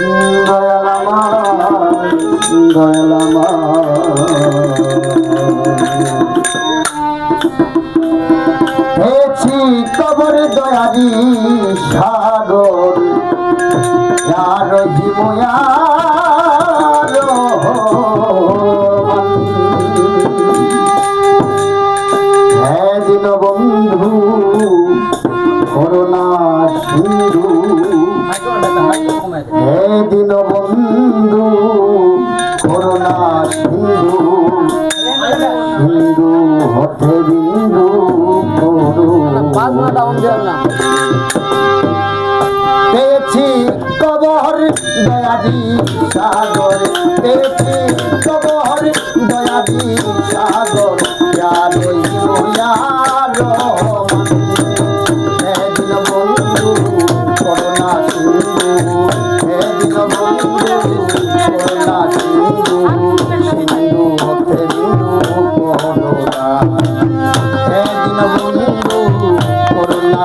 দয়াল আমার দয়াল হেছি কবর দয়ারি সাগর যার জীবয়া হে দিন বন্ধু করুণা সিন্ধু। হিন্দু হতে বিন্দু পেয়েছি কবর দয়াদি সাগর। পেয়েছি করলা বন্ধু করলা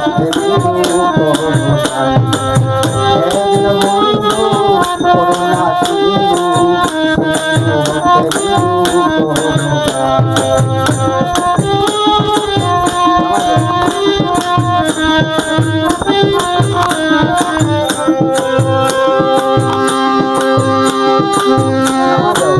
নামা দাও